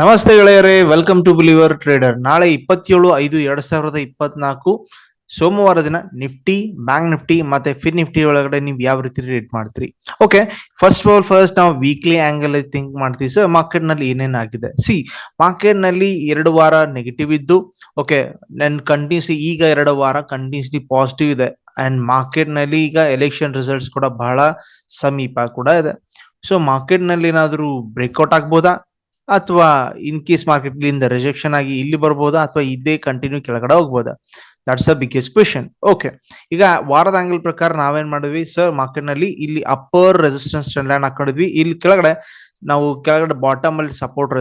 ನಮಸ್ತೆ ಗೆಳೆಯರೇ welcome to believer trader ನಾಳೆ ಇಪ್ಪತ್ತೇಳು ಐದು ಎರಡ್ ಸಾವಿರದ ಇಪ್ಪತ್ನಾಲ್ಕು. ಸೋಮವಾರ ದಿನ ನಿಫ್ಟಿ ಬ್ಯಾಂಕ್ ನಿಫ್ಟಿ ಮತ್ತೆ ಫಿನ್ ನಿಫ್ಟಿ ಒಳಗಡೆ ನೀವು ಯಾವ ರೀತಿ ರೇಟ್ ಮಾಡ್ತೀರಿ? Okay first of all first ನಾವು ವೀಕ್ಲಿ ಆಂಗಲ್ ಥಿಂಕ್ ಮಾಡ್ತೀವಿ. ಸೊ ಮಾರ್ಕೆಟ್ನಲ್ಲಿ ಏನೇನ್ ಆಗಿದೆ? ಸಿ ಮಾರ್ಕೆಟ್ನಲ್ಲಿ ಎರಡು ವಾರ ನೆಗೆಟಿವ್ ಇದ್ದು ಓಕೆ ನನ್ ಕಂಟಿನ್ಯೂಸ್ ಈಗ ಎರಡು ವಾರ ಕಂಟಿನ್ಯೂಸ್ಲಿ ಪಾಸಿಟಿವ್ ಇದೆ. ಅಂಡ್ ಮಾರ್ಕೆಟ್ನಲ್ಲಿ ಈಗ ಎಲೆಕ್ಷನ್ ರಿಸಲ್ಟ್ಸ್ ಕೂಡ ಬಹಳ ಸಮೀಪ ಕೂಡ ಇದೆ. ಸೊ ಮಾರ್ಕೆಟ್ನಲ್ಲಿ ಏನಾದರೂ ಬ್ರೇಕ್ಔಟ್ ಆಗ್ಬೋದಾ? ಅಥವಾ ಇನ್ ಕೇಸ್ ಮಾರ್ಕೆಟ್ ಇಂದ ರಿಜೆಕ್ಷನ್ ಆಗಿ ಇಲ್ಲಿ ಬರ್ಬೋದಾ ಅಥವಾ ಇದೇ ಕಂಟಿನ್ಯೂ ಕೆಳಗಡೆ ಹೋಗ್ಬೋದಾ? That's a biggest question okay ಈಗ ವಾರದ ಆಂಗಲ್ ಪ್ರಕಾರ ನಾವೇನ್ ಮಾಡಿದ್ವಿ? ಸರ್ ಮಾರ್ಕೆಟ್ನಲ್ಲಿ ಇಲ್ಲಿ ಅಪ್ಪರ್ ರೆಸಿಸ್ಟೆನ್ಸ್ ಟ್ರೆಂಡ್ ಲೈನ್ ಹಾಕೊಂಡಿದ್ವಿ. ಇಲ್ಲಿ ಕೆಳಗಡೆ ನಾವು ಕೆಳಗಡೆ ಬಾಟಮ್ ಅಲ್ಲಿ ಸಪೋರ್ಟ್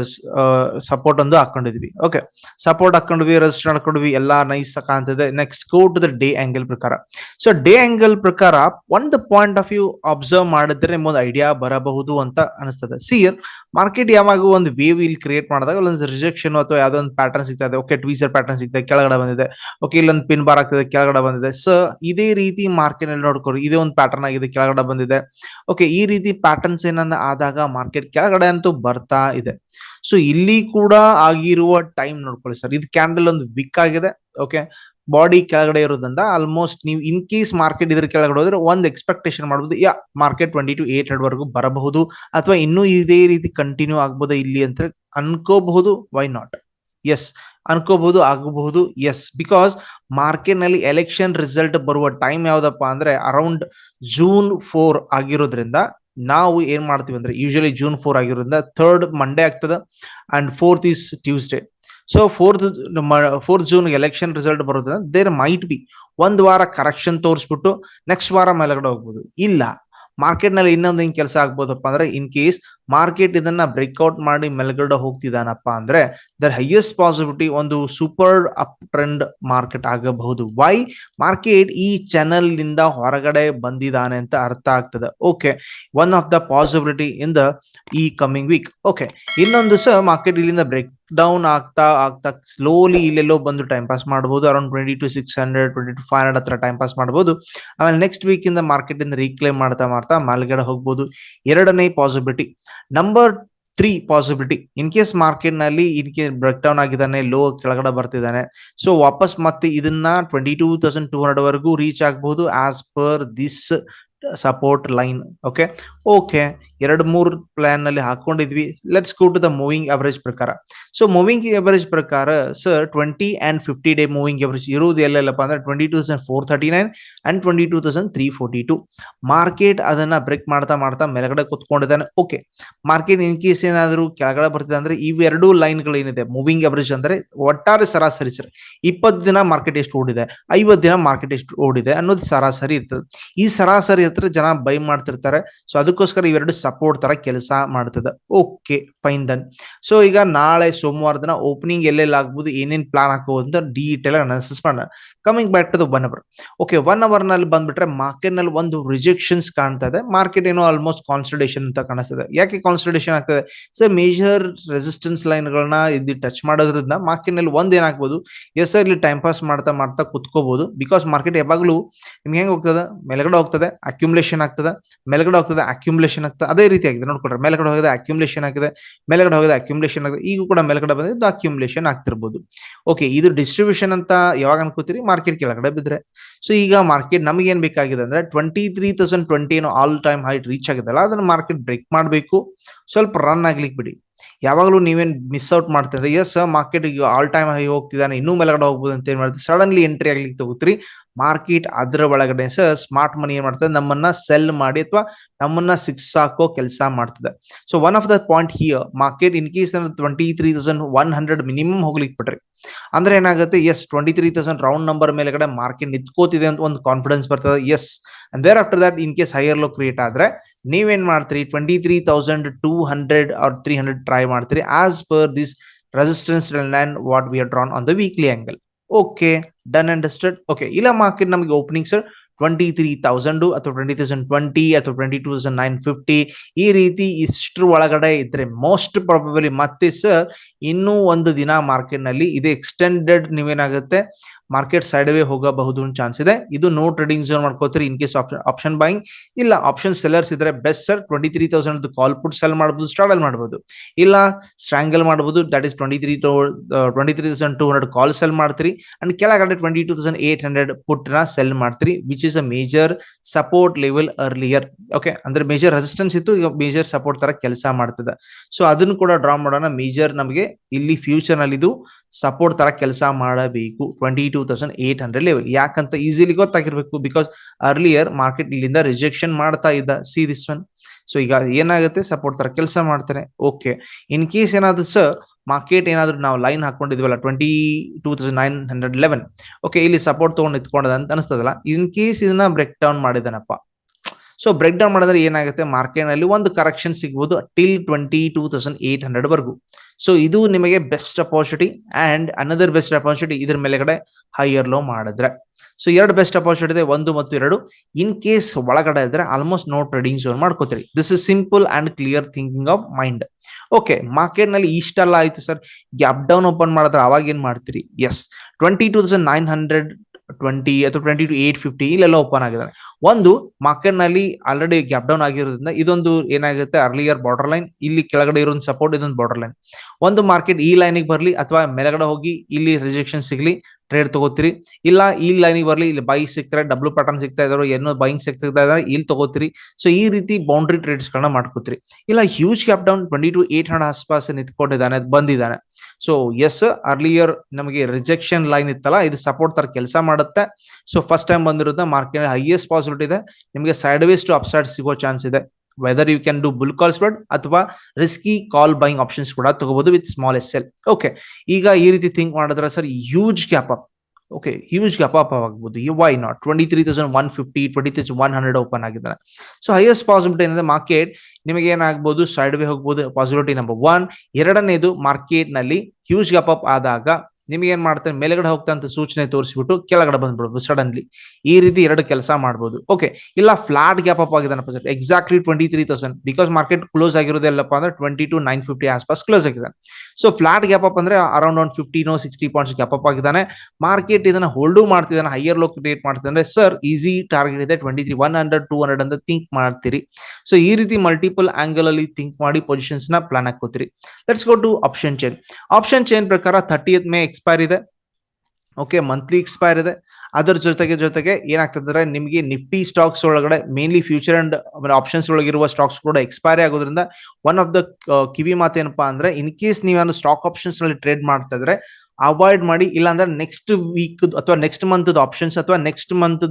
ಸಪೋರ್ಟ್ ಒಂದು ಹಾಕೊಂಡಿದ್ವಿ. ಓಕೆ ಸಪೋರ್ಟ್ ಹಾಕೊಂಡ್ವಿ ರೆಸ್ಟ್ ಹಾಕೊಂಡ್ವಿ ಎಲ್ಲಾ ನೈಸ್ ಕಾಣ್ತಿದೆ. Next go to the day angle ಪ್ರಕಾರ. ಸೊ ಡೇ ಆಂಗಲ್ ಪ್ರಕಾರ ಒಂದು ಪಾಯಿಂಟ್ ಆಫ್ ವ್ಯೂ ಅಬ್ಸರ್ವ್ ಮಾಡಿದ್ರೆ ಒಂದು ಐಡಿಯಾ ಬರಬಹುದು ಅಂತ ಅನಿಸ್ತದೆ. ಸಿಯರ್ ಮಾರ್ಕೆಟ್ ಯಾವಾಗ ಒಂದು ವೇವ್ ಇಲ್ಲಿ ಕ್ರಿಯೇಟ್ ಮಾಡಿದಾಗ ಒಂದು ರಿಜೆಕ್ಷನ್ ಅಥವಾ ಯಾವ್ದೋ ಒಂದು ಪ್ಯಾಟರ್ನ್ ಸಿಗ್ತಾ ಇದೆ. ಓಕೆ ಟ್ವೀಸರ್ ಪ್ಯಾಟರ್ನ್ ಸಿಗ್ತದೆ ಕೆಳಗಡೆ ಬಂದಿದೆ. ಓಕೆ ಇಲ್ಲೊಂದು ಪಿನ್ ಬಾರ್ ಆಗ್ತದೆ, ಕೆಳಗಡೆ ಬಂದಿದೆ. ಸೊ ಇದೇ ರೀತಿ ಮಾರ್ಕೆಟ್ ಅಲ್ಲಿ ನೋಡ್ಕೊರಿ ಇದೇ ಒಂದು ಪ್ಯಾಟರ್ನ್ ಆಗಿದೆ, ಕೆಳಗಡೆ ಬಂದಿದೆ. ಓಕೆ ಈ ರೀತಿ ಪ್ಯಾಟರ್ನ್ಸ್ ಏನನ್ನ ಆದಾಗ ಮಾರ್ಕೆಟ್ ಕೆಳಗಡೆ ಅಂತೂ ಬರ್ತಾ ಇದೆ. ಸೊ ಇಲ್ಲಿ ಕೂಡ ಆಗಿರುವ ಟೈಮ್ ನೋಡ್ಕೊಳ್ಳಿ ಸರ್ ಇದು ಕ್ಯಾಂಡಲ್ ಒಂದು ವಿಕ್ ಆಗಿದೆ ಓಕೆ ಬಾಡಿ ಕೆಳಗಡೆ ಇರೋದ್ರಿಂದ ಆಲ್ಮೋಸ್ಟ್ ನೀವು ಇನ್ ಕೇಸ್ ಮಾರ್ಕೆಟ್ ಇದ್ರ ಕೆಳಗಡೆ ಹೋದ್ರೆ ಒಂದು ಎಕ್ಸ್ಪೆಕ್ಟೇಷನ್ ಮಾಡಬಹುದು ಯಾ market twenty two eight hundred ವರೆಗೂ ಬರಬಹುದು ಅಥವಾ ಇನ್ನೂ ಇದೇ ರೀತಿ ಕಂಟಿನ್ಯೂ ಆಗ್ಬೋದು ಇಲ್ಲಿ ಅಂತ ಅನ್ಕೋಬಹುದು ವೈ ನಾಟ್ ಎಸ್ ಅನ್ಕೋಬಹುದು, ಆಗಬಹುದು ಎಸ್ ಬಿಕಾಸ್ ಮಾರ್ಕೆಟ್ನಲ್ಲಿ ಎಲೆಕ್ಷನ್ ರಿಸಲ್ಟ್ ಬರುವ ಟೈಮ್ ಯಾವ್ದಪ್ಪ ಅಂದ್ರೆ ಅರೌಂಡ್ ಜೂನ್ ಫೋರ್ ಆಗಿರೋದ್ರಿಂದ ನಾವು ಏನ್ ಮಾಡ್ತೀವಿ ಅಂದ್ರೆ ಯೂಶಲಿ ಜೂನ್ ಫೋರ್ ಆಗಿರೋದ್ರಿಂದ ಥರ್ಡ್ ಮಂಡೇ ಆಗ್ತದೆ and fourth is Tuesday so fourth fourth June election result ಬರೋದ್ರಿಂದ ದೇರ್ ಮೈಟ್ ಬಿ ಒಂದ್ ವಾರ ಕರೆಕ್ಷನ್ ತೋರಿಸ್ಬಿಟ್ಟು ನೆಕ್ಸ್ಟ್ ವಾರ ಮೇಲ್ಗಡೆ ಹೋಗ್ಬೋದು. ಇಲ್ಲ ಮಾರ್ಕೆಟ್ನಲ್ಲಿ ಇನ್ನೊಂದು ಹಿಂಗ್ ಕೆಲಸ ಆಗ್ಬೋದಪ್ಪ ಅಂದ್ರೆ ಇನ್ ಕೇಸ್ ಮಾರ್ಕೆಟ್ ಇದನ್ನ ಬ್ರೇಕ್ಔಟ್ ಮಾಡಿ ಮೇಲ್ಗಡೆ ಹೋಗ್ತಿದ್ದಾನಪ್ಪ ಅಂದ್ರೆ ದರ್ ಹೈಯೆಸ್ಟ್ ಪಾಸಿಬಿಲಿಟಿ ಒಂದು ಸೂಪರ್ ಅಪ್ ಟ್ರೆಂಡ್ ಮಾರ್ಕೆಟ್ ಆಗಬಹುದು. ವೈ ಮಾರ್ಕೆಟ್ ಈ ಚಾನಲ್ನಿಂದ ಹೊರಗಡೆ ಬಂದಿದ್ದಾನೆ ಅಂತ ಅರ್ಥ ಆಗ್ತದೆ. Okay one of the possibility in the ಈ ಕಮಿಂಗ್ ವೀಕ್ ಓಕೆ ಇನ್ನೊಂದು ಸಹ ಮಾರ್ಕೆಟ್ ಇಲ್ಲಿಂದ ಬ್ರೇಕ್ ಡೌನ್ ಆಗ್ತಾ ಆಗ್ತಾ ಸ್ಲೋಲಿ ಇಲ್ಲೆಲ್ಲೋ ಬಂದು ಟೈಮ್ ಪಾಸ್ ಮಾಡಬಹುದು around twenty two six hundred twenty two five hundred ಹತ್ರ ಟೈಮ್ ಪಾಸ್ ಮಾಡಬಹುದು ಆಮೇಲೆ ನೆಕ್ಸ್ಟ್ ವೀಕ್ ಇಂದ ಮಾರ್ಕೆಟ್ ಇಂದ ರೀಕ್ಲೇಮ್ ಮಾಡ್ತಾ ಮಾಡ್ತಾ ಮೇಲ್ಗಡೆ ಹೋಗ್ಬೋದು. ಎರಡನೇ possibility number three possibility in case ಮಾರ್ಕೆಟ್ನಲ್ಲಿ ಇನ್ ಕೇಸ್ ಬ್ರೇಕ್ ಡೌನ್ ಆಗಿದ್ದಾನೆ ಲೋ ಕೆಳಗಡೆ ಬರ್ತಿದ್ದಾನೆ. ಸೊ ವಾಪಸ್ ಮತ್ತೆ ಇದನ್ನ twenty two thousand two hundred ವರೆಗೂ ರೀಚ್ ಆಗಬಹುದು as per this support line okay okay ಎರಡು ಮೂರು ಪ್ಲಾನ್ನಲ್ಲಿ ಹಾಕೊಂಡಿದ್ವಿ. Let's go to the moving average ಪ್ರಕಾರ. ಸೊ ಮೂವಿಂಗ್ ಎವರೇಜ್ ಪ್ರಕಾರ sir twenty and fifty day moving average ಇರುವುದು ಎಲ್ಲೆಲ್ಲಪ್ಪ ಅಂದ್ರೆ twenty two thousand four thirty nine and twenty two thousand three forty two market ಅದನ್ನ break ಮಾಡ್ತಾ ಮಾಡ್ತಾ ಮೇಲ್ಗಡೆ ಕುತ್ಕೊಂಡಿದ್ದಾನೆ. ಓಕೆ ಮಾರ್ಕೆಟ್ ಇನ್ ಕೇಸ್ ಏನಾದರೂ ಕೆಳಗಡೆ ಬರ್ತಿದೆ ಅಂದ್ರೆ ಇವೆರಡೂ ಲೈನ್ಗಳು ಏನಿದೆ? ಮೂವಿಂಗ್ ಎವರೇಜ್ ಅಂದ್ರೆ ಒಟ್ಟಾರೆ ಸರಾಸರಿ ಸರ್ ಇಪ್ಪತ್ತು ದಿನ ಮಾರ್ಕೆಟ್ ಎಷ್ಟು ಓಡಿದೆ? ಐವತ್ತು ದಿನ ಮಾರ್ಕೆಟ್ ಎಷ್ಟು ಓಡಿದೆ ಅನ್ನೋದು ಸರಾಸರಿ ಇರ್ತದೆ. ಈ ಸರಾಸರಿ ಹತ್ರ ಜನ ಬೈ ಮಾಡ್ತಿರ್ತಾರೆ. ಸೊ ಅದಕ್ಕೋಸ್ಕರ ಇವೆರಡು ಸಪೋರ್ಟ್ ತರ ಕೆಲಸ ಮಾಡ್ತದೆ. ಓಕೆ ಫೈನ್ ಡನ್ ಸೊ ಈಗ ನಾಳೆ ಸೋಮವಾರ ದಿನ ಓಪನಿಂಗ್ ಎಲ್ಲೆಲ್ಲ ಆಗ್ಬೋದು, ಏನೇನ್ ಪ್ಲಾನ್ ಹಾಕೋದು ಅಂತ ಡೀಟೇಲ್ ಅನಾಲಿಸಿಸ್ ಮಾಡೋಣ. Coming back to one hour okay one ಅವರ್ನಲ್ಲಿ ಬಂದ್ಬಿಟ್ರೆ ಮಾರ್ಕೆಟ್ನಲ್ಲಿ ಒಂದು ರಿಜೆಕ್ಷನ್ಸ್ ಕಾಣ್ತಾ ಇದೆ. ಮಾರ್ಕೆಟ್ ಏನೋ ಆಲ್ಮೋಸ್ಟ್ ಕಾನ್ಸಲ್ಟೇಷನ್ ಅಂತ ಕಾಣಿಸ್ತದೆ. ಯಾಕೆ ಕಾನ್ಸಲ್ಟೇಷನ್ ಆಗ್ತದೆ? ಸರ್ ಮೇಜರ್ ರೆಸಿಸ್ಟೆನ್ಸ್ ಲೈನ್ ಗಳನ್ನ ಇದು ಟಚ್ ಮಾಡೋದ್ರಿಂದ ಮಾರ್ಕೆಟ್ನಲ್ಲಿ ಒಂದ್ ಏನಾಗ್ಬೋದು ಎಸ್ ಇಲ್ಲಿ ಟೈಮ್ ಪಾಸ್ ಮಾಡ್ತಾ ಮಾಡ್ತಾ ಕುತ್ಕೋಬಹುದು ಬಿಕಾಸ್ ಮಾರ್ಕೆಟ್ ಯಾವಾಗಲೂ ನಿಮ್ಗೆ ಹೆಂಗ್ ಹೋಗ್ತದೆ? ಮೇಲ್ಗಡೆ ಹೋಗ್ತದೆ ಅಕ್ಯುಮುಲೇಷನ್ ಆಗ್ತದೆ. ಮೇಲ್ಗಡೆ ಹೋಗ್ತದೆ ಅಕ್ಯುಮುಲೇಷನ್ ಆಗ್ತದೆ. ಅದೇ ರೀತಿ ಆಗಿದೆ. ನೋಡ್ಕೊಡ್ರೆ ಮೇಲ್ಗಡೆ ಹೋಗಿದೆ ಅಕ್ಯುಮುಲೇಷನ್ ಆಗಿದೆ. ಮೇಲ್ಗಡೆ ಹೋಗಿದೆ ಅಕ್ಯುಮುಲೇಷನ್ ಆಗಿದೆ. ಈಗ ಕೂಡ ಮೇಲ್ಗಡೆ ಬಂದಿದ್ದು ಅಕ್ಯುಮುಲೇಷನ್ ಆಗ್ತಿರ್ಬೋದು. ಓಕೆ ಇದು ಡಿಸ್ಟ್ರಿಬ್ಯೂಷನ್ ಅಂತ ಯಾವಾಗ ಅನ್ಕೋತೀರಿ? ಮಾರ್ಕೆಟ್ ಕೆಳಗಡೆ ಬಿದ್ರೆ. ಸೊ ಈಗ ಮಾರ್ಕೆಟ್ ನಮಗೆ ಏನ್ ಬೇಕಾಗಿದೆ ಅಂದ್ರೆ ಟ್ವೆಂಟಿ ತ್ರೀ ತೌಸಂಡ್ ಟ್ವೆಂಟಿ ಏನೋ ಆಲ್ ಟೈಮ್ ಹೈಟ್ ರೀಚ್ ಆಗಿದೆಲ್ಲ ಅದನ್ನ ಮಾರ್ಕೆಟ್ ಬ್ರೇಕ್ ಮಾಡಬೇಕು. ಸ್ವಲ್ಪ ರನ್ ಆಗ್ಲಿಕ್ಕೆ ಬಿಡಿ. ಯಾವಾಗಲೂ ನೀವೇನ್ ಮಿಸ್ ಔಟ್ ಮಾಡ್ತೀರಿ ಎಸ್ ಮಾರ್ಕೆಟ್ ಈಗ ಆಲ್ ಟೈಮ್ ಹೈ ಹೋಗ್ತಿದ್ದಾನೆ, ಇನ್ನೂ ಮೇಲ್ಗಡೆ ಹೋಗ್ಬೋದು ಅಂತ ಏನ್ ಮಾಡ್ತೀವಿ ಸಡನ್ಲಿ ಎಂಟ್ರಿ ಆಗ್ಲಿಕ್ಕೆ ತಗೋತೀರಿ. ಮಾರ್ಕೆಟ್ ಅದ್ರ ಒಳಗಡೆ ಸರ್ ಸ್ಮಾರ್ಟ್ ಮನಿ ಏನ್ ಮಾಡ್ತದೆ? ನಮ್ಮನ್ನ ಸೆಲ್ ಮಾಡಿ ಅಥವಾ ನಮ್ಮನ್ನ ಸಿಕ್ಸ್ ಹಾಕೋ ಕೆಲಸ ಮಾಡ್ತದೆ. So one of the point here market in case twenty three thousand one hundred minimum ಹೋಗ್ಲಿಕ್ಕೆ ಬಿಟ್ರಿ. ಅಂದ್ರೆ ಏನಾಗುತ್ತೆ? Yes twenty three thousand round number ಮೇಲೆಗಡೆ ಮಾರ್ಕೆಟ್ ನಿಂತ್ಕೋತಿದೆ ಅಂತ ಒಂದು ಕಾನ್ಫಿಡೆನ್ಸ್ ಬರ್ತದೆ. Yes and there after that in case higher low create ಆದ್ರೆ, ನೀವೇನ್ ಮಾಡ್ತೀರಿ? Twenty three thousand two hundred or three hundred try ಮಾಡ್ತೀರಿ as per this resistance and what we are drawn on the weekly angle okay done understood okay ಇಲ್ಲ market ನಮಗೆ opening sir twenty three thousand ಅಥವಾ twenty thousand twenty ಅಥವಾ twenty two thousand nine fifty ಈ ರೀತಿ ಇಷ್ಟ್ರ ಒಳಗಡೆ ಇದ್ರೆ most probably ಮತ್ತೆ sir ಇನ್ನೂ ಒಂದು ದಿನ ಮಾರ್ಕೆಟ್ನಲ್ಲಿ ಇದು ಎಕ್ಸ್ಟೆಂಡೆಡ್ ನೀವೇನಾಗುತ್ತೆ ಮಾರ್ಕೆಟ್ ಸೈಡ್ ವೇ ಹೋಗಬಹುದು ಚಾನ್ಸ್ ಇದೆ. ಇದು ನೋ ಟ್ರೇಡಿಂಗ್ ಝೋನ್ ಮಾಡ್ಕೋತೀರಿ ಇನ್ ಕೇಸ್ ಆಪ್ಷನ್ ಬೈಯಿಂಗ್ ಇಲ್ಲ ಆಪ್ಷನ್ ಸೆಲ್ಲರ್ಸ್ ಇದ್ರೆ best sir twenty three thousand call put sell ಮಾಡಬಹುದು ಸ್ಟ್ರಾಗಲ್ ಮಾಡಬಹುದು ಇಲ್ಲ ಸ್ಟ್ರಾಂಗಲ್ ಮಾಡಬಹುದು that is twenty three twenty three thousand two hundred call sell ಮಾಡ್ತೀರಿ. ಅಂಡ್ ಕೆಳಗಡೆ twenty two thousand eight hundred ಪುಟ್ನ sell ಮಾಡ್ತೀರಿ which is a major support level earlier okay ಅಂದ್ರೆ major resistance ಇತ್ತು, ಈಗ ಮೇಜರ್ ಸಪೋರ್ಟ್ ತರ ಕೆಲಸ ಮಾಡ್ತದೆ. ಸೊ ಅದನ್ನು ಕೂಡ ಡ್ರಾ ಮಾಡೋಣ. ಮೇಜರ್ ನಮಗೆ ಇಲ್ಲಿ ಫ್ಯೂಚರ್ನಲ್ಲಿ ಇದು ಸಪೋರ್ಟ್ ತರ ಕೆಲಸ ಮಾಡಬೇಕು. Twenty two thousand eight hundred level ಯಾಕಂತ ಈಸಿಲಿ ಗೊತ್ತಾಗಿರ್ಬೇಕು ಬಿಕಾಸ್ ಅರ್ಲಿಯರ್ ಮಾರ್ಕೆಟ್ ಇಲ್ಲಿಂದ ರಿಜೆಕ್ಷನ್ ಮಾಡ್ತಾ ಇದ್ದ ಸಿ ದಿಸ್ ಒನ್ ಸೊ ಈಗ ಏನಾಗುತ್ತೆ? ಸಪೋರ್ಟ್ ತರ ಕೆಲಸ ಮಾಡ್ತಾರೆ. ಓಕೆ ಇನ್ ಕೇಸ್ ಏನಾದ್ರು ಸರ್ ಮಾರ್ಕೆಟ್ ಏನಾದ್ರು ನಾವು line ಹಾಕೊಂಡಿದ್ವಲ್ಲ twenty two thousand nine hundred eleven okay ಇಲ್ಲಿ ಸಪೋರ್ಟ್ ತಗೊಂಡು ನಿಂತ್ಕೊಂಡದ ಅಂತ ಅನಿಸ್ತದಲ್ಲ. ಇನ್ ಕೇಸ್ ಇದನ್ನ ಬ್ರೇಕ್ ಡೌನ್ ಮಾಡಿದನಪ್ಪ. ಸೊ ಬ್ರೇಕ್ ಡೌನ್ ಮಾಡಿದ್ರೆ ಏನಾಗುತ್ತೆ? ಮಾರ್ಕೆಟ್ನಲ್ಲಿ ಒಂದು ಕರೆಕ್ಷನ್ ಸಿಗ್ಬೋದು till twenty two thousand eight hundred ವರೆಗೂ. ಸೊ ಇದು ನಿಮಗೆ best opportunity and another best opportunity ಇದ್ರ ಮೇಲೆಗಡೆ ಹೈಯರ್ ಲೋ ಮಾಡಿದ್ರೆ. ಸೊ ಎರಡು ಬೆಸ್ಟ್ ಅಪಾರ್ಚುನಿಟಿ ಇದೆ, ಒಂದು ಮತ್ತು ಎರಡು. ಇನ್ ಕೇಸ್ ಒಳಗಡೆ ಇದ್ರೆ ಆಲ್ಮೋಸ್ಟ್ ನೋ ಟ್ರೇಡಿಂಗ್ ಝೋನ್ ಮಾಡ್ಕೋತೀರಿ. This is simple and clear thinking of mind okay ಮಾರ್ಕೆಟ್ನಲ್ಲಿ ಇಷ್ಟೆಲ್ಲ ಆಯ್ತು ಸರ್. ಗ್ಯಾಪ್ ಡೌನ್ ಓಪನ್ ಮಾಡಿದ್ರೆ ಅವಾಗ ಏನ್ ಮಾಡ್ತೀರಿ? Yes twenty two thousand nine hundred twenty ಅಥವಾ ಟ್ವೆಂಟಿ ಟು ಏಟ್ ಫಿಫ್ಟಿ ಇಲ್ಲೆಲ್ಲ ಓಪನ್ ಆಗಿದ್ದಾರೆ ಒಂದು ಮಾರ್ಕೆಟ್ನಲ್ಲಿ ಆಲ್ರೆಡಿ ಗ್ಯಾಪ್ ಡೌನ್ ಆಗಿರೋದ್ರಿಂದ ಇದೊಂದು ಏನಾಗುತ್ತೆ ಅರ್ಲಿಯರ್ ಬಾರ್ಡರ್ ಲೈನ್ ಇಲ್ಲಿ ಕೆಳಗಡೆ ಇರೋ ಸಪೋರ್ಟ್ ಇದೊಂದು ಬಾರ್ಡರ್ ಲೈನ್ ಒಂದು ಮಾರ್ಕೆಟ್ ಈ ಲೈನಿಗೆ ಬರಲಿ ಅಥವಾ ಮೇಲ್ಗಡೆ ಹೋಗಿ ಇಲ್ಲಿ ರಿಜೆಕ್ಷನ್ ಸಿಗ್ಲಿ ಟ್ರೇಡ್ ತಗೋತೀರಿ. ಇಲ್ಲ, ಈ ಲೈನಿಗೆ ಬರಲಿ, ಇಲ್ಲಿ ಬೈ ಸಿಕ್ಕರೆ ಡಬ್ಲ್ಯೂ ಪ್ಯಾಟರ್ನ್ ಸಿಗ್ತಾ ಇದಾರೆ ಏನೋ ಬೈಂಗ್ ಸಿಗ್ತಾ ಇದಾರೆ ಇಲ್ಲಿ ತಗೋತೀರಿ. ಸೊ ಈ ರೀತಿ ಬೌಂಡ್ರಿ ಟ್ರೇಡ್ಸ್ ಗಳನ್ನ ಮಾಡ್ಕೋತೀರಿ. ಇಲ್ಲ huge gap down twenty two eight hundred ಆಸ್ಪಾಸ್ ನಿಂತ್ಕೊಂಡಿದ್ದಾನೆ ಬಂದಿದ್ದಾನೆ. ಸೊ ಎಸ್ ಅರ್ಲಿಯರ್ ನಮಗೆ ರಿಜೆಕ್ಷನ್ ಲೈನ್ ಇತ್ತಲ್ಲ, ಇದು ಸಪೋರ್ಟ್ ತರ ಕೆಲಸ ಮಾಡುತ್ತೆ. ಸೊ ಫಸ್ಟ್ ಟೈಮ್ ಬಂದಿರುತ್ತೆ ಮಾರ್ಕೆಟ್ ಹೈಯೆಸ್ಟ್ ಪಾಸಿಬಿಲಿಟಿ ಇದೆ. ನಿಮಗೆ ಸೈಡ್ ವೇಸ್ ಟು ಅಪ್ಸೈಡ್ ಸಿಗೋ ಚಾನ್ಸ್ ಇದೆ. Whether you can do bull call spread ಅಥವಾ ರಿಸ್ಕಿ ಕಾಲ್ ಬೈಯಿಂಗ್ ಆಪ್ಷನ್ಸ್ ಕೂಡ ತಗೋಬಹುದು with small S L okay ಈಗ ಈ ರೀತಿ ಥಿಂಕ್ ಮಾಡಿದ್ರೆ sir huge gap up okay huge gap up you why not twenty three thousand one fifty twenty three one hundred open ಆಗಿದ್ದಾರೆ. So highest possibility ಏನಂದ್ರೆ market ನಿಮಗೆ ಏನಾಗ್ಬೋದು side way ಹೋಗ್ಬೋದು possibility number one ಎರಡನೇದು ಮಾರ್ಕೆಟ್ನಲ್ಲಿ huge gap up ಆದಾಗ ನಿಮ್ಗೆ ಏನ್ ಮಾಡ್ತಾರೆ ಮೇಲ್ಗಡೆ ಹೋಗ್ತಾ ಅಂತ ಸೂಚನೆ ತೋರಿಸ್ಬಿಟ್ಟು ಕೆಳಗಡೆ ಬಂದ್ಬಿಡ್ಬೋದು ಸಡನ್ಲಿ ಈ ರೀತಿ ಎರಡು ಕೆಲಸ ಮಾಡ್ಬೋದು. ಓಕೆ ಇಲ್ಲ flat gap up ಆಗಿದಾನಪ್ಪ sir exactly twenty three thousand because market close ಆಗಿರೋದೆಲ್ಲಪ್ಪ ಅಂದ್ರೆ ಟ್ವೆಂಟಿ ಟು ನೈನ್ ಫಿಫ್ಟಿ ಆಸ್ಪಾಸ್ ಕ್ಲೋಸ್ ಆಗಿದೆ ಸೊ ಫ್ಲಾಟ್ ಗ್ಯಾಪ್ ಅಪ್ ಅಂದ್ರೆ ಅರೌಂಡ್ ಒಂದು fifteen sixty points gap up ಆಗಿದ್ದಾನೆ. ಮಾರ್ಕೆಟ್ ಇದನ್ನ ಹೋಲ್ಡು ಮಾಡ್ತಿದ್ದಾನೆ ಹೈಯರ್ ಲೋ ಕ್ರಿಯೇಟ್ ಮಾಡ್ತಿದ್ದಾನೆ sir easy target ಇದೆ twenty three one hundred two hundred ಅಂತ ಥಿಂಕ್ ಮಾಡ್ತೀರಿ. ಸೊ ಈ ರೀತಿ ಮಲ್ಟಿಪಲ್ ಆಂಗಲ್ ಅಲ್ಲಿ ಥಿಂಕ್ ಮಾಡಿ ಪೊಸಿಷನ್ಸ್ನ plan ಹಾಕೋತೀರಿ let's go to option chain option chain ಪ್ರಕಾರ ಥರ್ಟಿ ಮೇ ಎಕ್ಸ್ಪೈರ್ ಇದೆ. ಓಕೆ ಮಂತ್ಲಿ ಎಕ್ಸ್ಪೈರ್ ಇದೆ. ಅದರ ಜೊತೆಗೆ ಜೊತೆಗೆ ಏನಾಗ್ತದೆ ನಿಮಗೆ ನಿಫ್ಟಿ ಸ್ಟಾಕ್ಸ್ ಒಳಗಡೆ ಮೇನ್ಲಿ ಫ್ಯೂಚರ್ ಅಂಡ್ ಆಪ್ಷನ್ಸ್ ಒಳಗಿರುವ ಸ್ಟಾಕ್ಸ್ ಕೂಡ ಎಕ್ಸ್ಪೈರಿ ಆಗೋದ್ರಿಂದ ಒನ್ ಆಫ್ ದ ಕಿವಿ ಮಾತು ಏನಪ್ಪಾ ಅಂದ್ರೆ ಇನ್ ಕೇಸ್ ನೀವೇನು ಸ್ಟಾಕ್ ಆಪ್ಷನ್ಸ್ನಲ್ಲಿ ಟ್ರೇಡ್ ಮಾಡ್ತಾ ಇದ್ರೆ ಅವಾಯ್ಡ್ ಮಾಡಿ, ಇಲ್ಲಾಂದ್ರೆ ನೆಕ್ಸ್ಟ್ ವೀಕ್ ಅಥವಾ ನೆಕ್ಸ್ಟ್ ಮಂತ್ ಆಪ್ಷನ್ಸ್ ಅಥವಾ ನೆಕ್ಸ್ಟ್ ಮಂತ್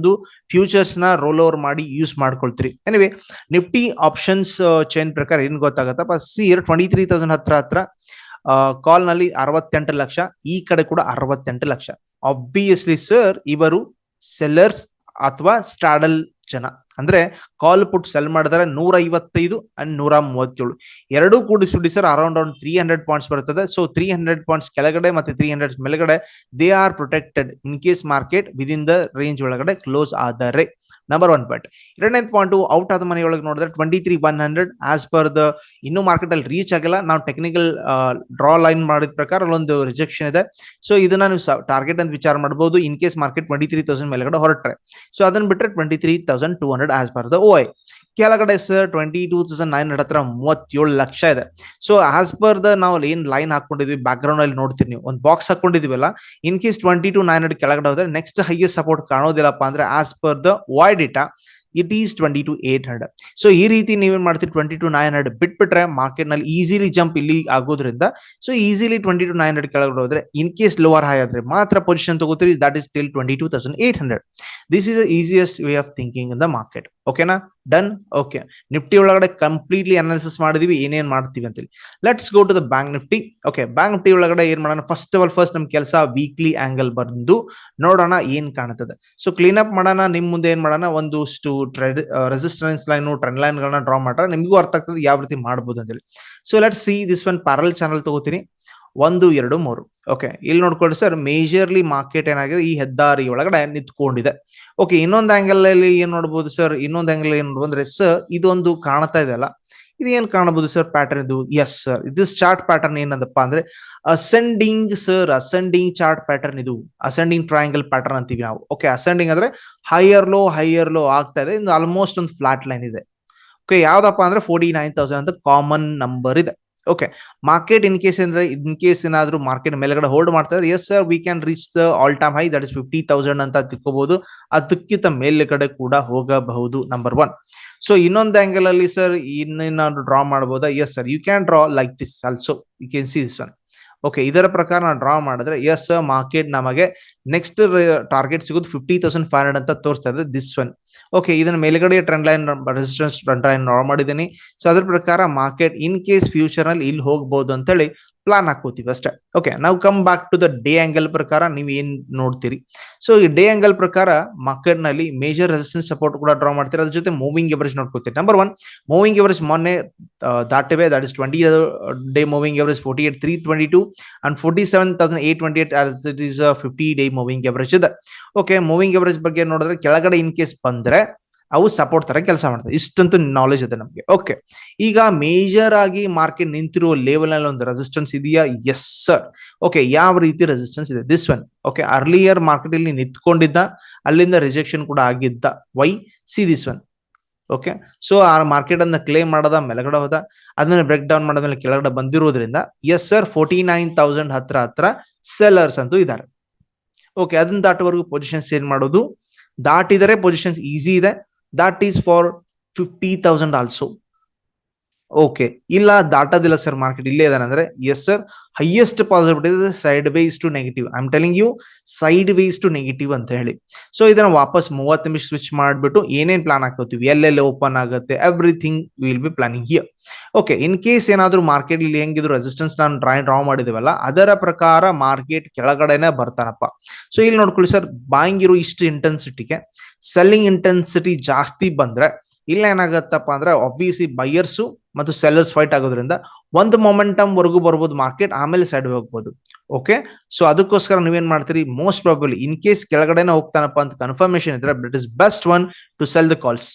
ಫ್ಯೂಚರ್ಸ್ನ ರೋಲ್ ಓವರ್ ಮಾಡಿ ಯೂಸ್ ಮಾಡ್ಕೊಳ್ತೀರಿ. ಎನಿವೆ ನಿಫ್ಟಿ ಆಪ್ಷನ್ಸ್ ಚೈನ್ ಪ್ರಕಾರ ಏನ್ ಗೊತ್ತಾಗತ್ತಪ್ಪ ಸಿ ಟ್ವೆಂಟಿ ತ್ರೀ ತೌಸಂಡ್ ಹತ್ರ ಹತ್ರ ಕಾಲ್ನಲ್ಲಿ ಅರವತ್ತೆಂಟು ಲಕ್ಷ, ಈ ಕಡೆ ಕೂಡ ಅರವತ್ತೆಂಟು ಲಕ್ಷ. ಆಬ್ವಿಯಸ್ಲಿ ಸರ್ ಇವರು ಸೆಲ್ಲರ್ಸ್ ಅಥವಾ ಸ್ಟಾಡಲ್ ಜನ. ಅಂದ್ರೆ ಕಾಲ್ ಪುಟ್ ಸೆಲ್ ಮಾಡಿದ್ರೆ ನೂರ ಐವತ್ತೈದು ಅಂಡ್ ನೂರ ಮೂವತ್ತೇಳು ಎರಡೂ ಕೂಡಿಸ್ಬಿಡಿ sir around around three hundred points ಬರ್ತದೆ. ಸೊ ತ್ರೀ ಹಂಡ್ರೆಡ್ ಪಾಯಿಂಟ್ಸ್ ಕೆಳಗಡೆ ಮತ್ತೆ ತ್ರೀ ಹಂಡ್ರೆಡ್ ಮೇಲ್ಗಡೆ they are protected in case market within the range ಒಳಗಡೆ ಕ್ಲೋಸ್ ಆದರೆ. ನಂಬರ್ ಒನ್ ಪಾಯಿಂಟ್ ಎರಡನೇ ಪಾಯಿಂಟ್ ಔಟ್ ಆದ ಮನೆಯೊಳಗೆ ನೋಡಿದ್ರೆ twenty three one hundred as per the ಇನ್ನೂ ಮಾರ್ಕೆಟ್ ಅಲ್ಲಿ ರೀಚ್ ಆಗಿಲ್ಲ. ನಾವು ಟೆಕ್ನಿಕಲ್ ಡ್ರಾ ಲೈನ್ ಮಾಡಿದ ಪ್ರಕಾರ ಅಲ್ಲೊಂದು ರಿಜೆಕ್ಷನ್ ಇದೆ. ಸೊ ಇದನ್ನ ನೀವು ಟಾರ್ಗೆಟ್ ಅಂತ ವಿಚಾರ ಮಾಡಬಹುದು in case market twenty three thousand ಮೇಲ್ಗಡೆ ಹೊರಟ್ರೆ. ಸೊ ಅದನ್ನ ಬಿಟ್ಟರೆ twenty three thousand two hundred as per the O I ಕೆಳಗಡೆ sir twenty two thousand nine hundred ಹತ್ರ ಮೂವತ್ತೇಳು ಲಕ್ಷ ಇದೆ. ಸೊ ಆಸ್ ಪರ್ ದ ನಾವು ಏನ್ ಲೈನ್ ಹಾಕೊಂಡಿದ್ವಿ ಬ್ಯಾಕ್ ಗ್ರೌಂಡ್ ಅಲ್ಲಿ ನೋಡ್ತೀವಿ ನೀವು. ಒಂದು box ಹಾಕೊಂಡಿದೀವಲ್ಲ in case twenty two nine hundred ಕೆಳಗಡೆ ಹೋದ್ರೆ ನೆಕ್ಸ್ಟ್ ಹೈಯೆಸ್ಟ್ ಸಪೋರ್ಟ್ ಕಾಣೋದಿಲ್ಲಪ್ಪ ಅಂದ್ರೆ as per the why data it is twenty two eight hundred so ಈ ರೀತಿ ನೀವೇನ್ ಮಾಡ್ತೀರಿ ಟ್ವೆಂಟಿ ಟು ನೈನ್ ಹಂಡ್ರೆಡ್ ಬಿಟ್ಬಿಟ್ರೆ ಮಾರ್ಕೆಟ್ನಲ್ಲಿ ಈಸಿಲಿ ಜಂಪ್ ಇಲ್ಲಿ ಆಗೋದ್ರಿಂದ so easily twenty two nine hundred ಕೆಳಗಡೆ ಹೋದ್ರೆ ಇನ್ ಕೇಸ್ ಲೋವರ್ ಹೈ ಆದ್ರೆ ಮಾತ್ರ position ತಗೋತೀರಿ that is still twenty two thousand eight hundred this is easiest way of thinking in the market ಓಕೆನಾ done okay Nifty ಒಳಗಡೆ completely analysis ಮಾಡಿದೀವಿ, ಏನೇನ್ ಮಾಡ್ತೀವಿ ಅಂತೇಳಿ let's go to the bank Nifty okay bank Nifty ಒಳಗಡೆ ಏನ್ ಮಾಡೋಣ? First of all first ನಮ್ ಕೆಲಸ ವೀಕ್ಲಿ ಆಂಗಲ್ ಬಂದು ನೋಡೋಣ ಏನ್ ಕಾಣುತ್ತದೆ ಸೊ ಕ್ಲೀನ್ ಅಪ್ ಮಾಡೋಣ, ನಿಮ್ ಮುಂದೆ ಏನ್ ಮಾಡೋಣ? ಒಂದಷ್ಟು trend resistance line trend line ಗಳನ್ನ ಡ್ರಾ ಮಾಡ್ರೆ ನಿಮಗೂ ಅರ್ಥ ಆಗ್ತದೆ, ಯಾವ ರೀತಿ ಮಾಡಬಹುದು ಅಂತೇಳಿ so let see this one parallel channel ತಗೋತೀನಿ. ಒಂದು, ಎರಡು, ಮೂರು. ಓಕೆ ಇಲ್ಲಿ ನೋಡ್ಕೊಳ್ಳಿ ಸರ್ ಮೇಜರ್ಲಿ ಮಾರ್ಕೆಟ್ ಏನಾಗಿದೆ? ಈ ಹೆದ್ದಾರಿ ಒಳಗಡೆ ನಿಂತ್ಕೊಂಡಿದೆ. ಓಕೆ ಇನ್ನೊಂದು ಆಂಗಲ್ ಅಲ್ಲಿ ಏನ್ ನೋಡ್ಬೋದು ಸರ್ ಇನ್ನೊಂದು ಆಂಗಲ್ ಏನ್ ನೋಡ್ಬಂದ್ರೆ ಸರ್ ಇದೊಂದು ಕಾಣ್ತಾ ಇದೆ ಅಲ್ಲ? ಇದು ಏನ್ ಕಾಣಬಹುದು ಸರ್ ಪ್ಯಾಟರ್ನ್ ಇದು? Yes sir this chart pattern ಏನದಪ್ಪ ಅಂದ್ರೆ ascending sir ascending chart pattern ಇದು. ಅಸೆಂಡಿಂಗ್ ಟ್ರಯಾಂಗಲ್ ಪ್ಯಾಟರ್ನ್ ಅಂತೀವಿ ನಾವು. ಓಕೆ ಅಸೆಂಡಿಂಗ್ ಅಂದ್ರೆ ಹೈಯರ್ ಲೋ ಹೈಯರ್ ಲೋ ಆಗ್ತಾ ಇದೆ. ಇದು ಆಲ್ಮೋಸ್ಟ್ ಒಂದು ಫ್ಲಾಟ್ ಲೈನ್ ಇದೆ. ಓಕೆ ಯಾವ್ದಪ್ಪ ಅಂದ್ರೆ ಫೋರ್ಟಿ ನೈನ್ ತೌಸಂಡ್ ಅಂತ ಕಾಮನ್ ನಂಬರ್ ಇದೆ. ಓಕೆ ಮಾರ್ಕೆಟ್ ಇನ್ ಕೇಸ್ ಅಂದ್ರೆ ಇನ್ ಕೇಸ್ ಏನಾದ್ರು ಮಾರ್ಕೆಟ್ ಮೇಲ್ಗಡೆ ಹೋಲ್ಡ್ ಮಾಡ್ತಾ ಇದ್ರೆ yes sir we can reach the all time high that is fifty thousand ಅಂತ ತಿಕ್ಕೋಬಹುದು ಅದಕ್ಕಿಂತ ಮೇಲ್ಗಡೆ ಕೂಡ ಹೋಗಬಹುದು ನಂಬರ್ ಒನ್ ಸೊ ಇನ್ನೊಂದು ಆಂಗಲ್ ಅಲ್ಲಿ ಸರ್ ಇನ್ನೇನಾದ್ರು ಡ್ರಾ ಮಾಡಬಹುದಾ yes sir you can draw like this also you can see this one okay ಇದರ ಪ್ರಕಾರ ನಾನು ಡ್ರಾ ಮಾಡಿದ್ರೆ ಎಸ್ ಮಾರ್ಕೆಟ್ ನಮಗೆ ನೆಕ್ಸ್ಟ್ ಟಾರ್ಗೆಟ್ ಸಿಗೋದು ಫಿಫ್ಟಿ ತೌಸಂಡ್ ಫೈವ್ ಹಂಡ್ರೆಡ್ ಅಂತ ತೋರಿಸ್ತಾ ಇದೆ ದಿಸ್ ಒನ್ ಓಕೆ ಇದನ್ನ ಮೇಲ್ಗಡೆ trend line resistance trend line draw ಮಾಡಿದ್ದೀನಿ. ಸೊ ಅದ್ರ ಪ್ರಕಾರ ಮಾರ್ಕೆಟ್ ಇನ್ ಕೇಸ್ ಫ್ಯೂಚರ್ ಅಲ್ಲಿ ಇಲ್ಲಿ ಹೋಗ್ಬೋದು ಅಂತೇಳಿ ಪ್ಲಾನ್ ಹಾಕೋತೀವಿ ಅಷ್ಟೇ. ಓಕೆ ನಾವು come back to the day angle ಪ್ರಕಾರ ನೀವು ಏನ್ ನೋಡ್ತೀರಿ? ಸೊ ಈ ಡೇ ಆಂಗಲ್ ಪ್ರಕಾರ ಮಾರ್ಕೆಟ್ನಲ್ಲಿ ಮೇಜರ್ ರೆಸಿಸ್ಟೆನ್ಸ್ ಸಪೋರ್ಟ್ ಕೂಡ ಡ್ರಾ ಮಾಡ್ತೀರಿ. ಅದ್ರ ಜೊತೆ ಮೂವಿಂಗ್ ಎವರೇಜ್ ನೋಡ್ಕೋತೀರಿ. ನಂಬರ್ ಒನ್ ಮೂವಿಂಗ್ ಎವರೇಜ್ ಮೊನ್ನೆ ದಾಟವೆ. That is twenty day moving average forty eight three twenty two and forty seven thousand eight twenty eight it is fifty day moving average ಇದೆ. Okay moving average ಬಗ್ಗೆ ನೋಡಿದ್ರೆ, ಕೆಳಗಡೆ in case ಬಂದ್ರೆ ಅವು support ತರ ಕೆಲಸ ಮಾಡ್ತದೆ. ಇಷ್ಟಂತೂ ನಾಲೆಜ್ ಇದೆ ನಮಗೆ. ಓಕೆ ಈಗ ಮೇಜರ್ ಆಗಿ ಮಾರ್ಕೆಟ್ ನಿಂತಿರುವ ಲೆವೆಲ್ನಲ್ಲಿ ಒಂದು ರೆಸಿಸ್ಟೆನ್ಸ್ ಇದೆಯಾ? ಎಸ್ ಸರ್ ಓಕೆ ಯಾವ ರೀತಿ ರೆಸಿಸ್ಟೆನ್ಸ್ ಇದೆ? This one okay earlier market ಇಲ್ಲಿ ನಿಂತ್ಕೊಂಡಿದ್ದ, ಅಲ್ಲಿಂದ ರಿಜೆಕ್ಷನ್ ಕೂಡ ಆಗಿದ್ದ. Why see this one okay so ಆ ಮಾರ್ಕೆಟ್ ಅನ್ನ ಕ್ಲೇಮ್ ಮಾಡದ, ಮೇಲ್ಗಡೆ ಹೋದ, ಅದನ್ನ ಬ್ರೇಕ್ ಡೌನ್ ಮಾಡೋದ್ಮೇಲೆ ಕೆಳಗಡೆ ಬಂದಿರೋದ್ರಿಂದ yes sir forty nine thousand ಹತ್ರ ಹತ್ರ ಸೆಲ್ಲರ್ಸ್ ಅಂತೂ ಇದ್ದಾರೆ. ಓಕೆ ಅದನ್ನ ದಾಟುವರೆಗೂ ಪೊಸಿಷನ್ಸ್ ಚೇಂಜ್ ಮಾಡೋದು. ದಾಟಿದರೆ ಪೊಸಿಷನ್ಸ್ ಈಸಿ ಇದೆ. That is for fifty thousand also okay ಇಲ್ಲ, ದಾಟೋದಿಲ್ಲ ಸರ್ ಮಾರ್ಕೆಟ್ ಇಲ್ಲೇ ಇದಾನೆ ಅಂದ್ರೆ yes sir highest possibility sideways to negative I am telling you sideways to negative ಅಂತ ಹೇಳಿ. ಸೊ ಇದನ್ನ ವಾಪಸ್ ಮೂವತ್ತು ನಿಮಿಷ ಸ್ವಿಚ್ ಮಾಡಿಬಿಟ್ಟು ಏನೇನ್ ಪ್ಲಾನ್ ಹಾಕೋತೀವಿ ಎಲ್ಲೆಲ್ಲಿ ಓಪನ್ ಆಗುತ್ತೆ? Everything will be planning here okay in case ಏನಾದ್ರು ಮಾರ್ಕೆಟ್ ಇಲ್ಲಿ ಹೆಂಗಿದ್ರು ರೆಸಿಸ್ಟೆನ್ಸ್ ನಾನು ಡ್ರಾ ಡ್ರಾ ಮಾಡಿದಿವಲ್ಲ, ಅದರ ಪ್ರಕಾರ ಮಾರ್ಕೆಟ್ ಕೆಳಗಡೆನೆ ಬರ್ತಾನಪ್ಪ. ಸೊ ಇಲ್ಲಿ ನೋಡ್ಕೊಳ್ಳಿ ಸರ್ ಬಾಯಿಂಗ್ ಇರೋ ಇಷ್ಟು ಇಂಟೆನ್ಸಿಟಿಗೆ ಸೆಲ್ಲಿಂಗ್ ಇಂಟೆನ್ಸಿಟಿ ಜಾಸ್ತಿ ಬಂದ್ರೆ ಇಲ್ಲ ಏನಾಗತ್ತಪ್ಪ ಅಂದ್ರೆ ಆಬ್ವಿಯಸ್ಲಿ ಬೈಯರ್ಸು ಮತ್ತು ಸೆಲ್ಲರ್ಸ್ ಫೈಟ್ ಆಗೋದ್ರಿಂದ ಒಂದು ಮೊಮೆಂಟಮ್ ವರೆಗೂ ಬರ್ಬೋದು ಮಾರ್ಕೆಟ್ ಆಮೇಲೆ ಸೈಡ್ ಹೋಗ್ಬೋದು. ಓಕೆ ಸೊ ಅದಕ್ಕೋಸ್ಕರ ನೀವೇನ್ ಮಾಡ್ತೀರಿ? ಮೋಸ್ಟ್ ಪ್ರಾಬಲಿ ಇನ್ ಕೇಸ್ ಕೆಳಗಡೆನೆ ಹೋಗ್ತಾನಪ್ಪ ಅಂತ ಕನ್ಫರ್ಮೇಶನ್ ಇದ್ರೆ but is best one to sell the calls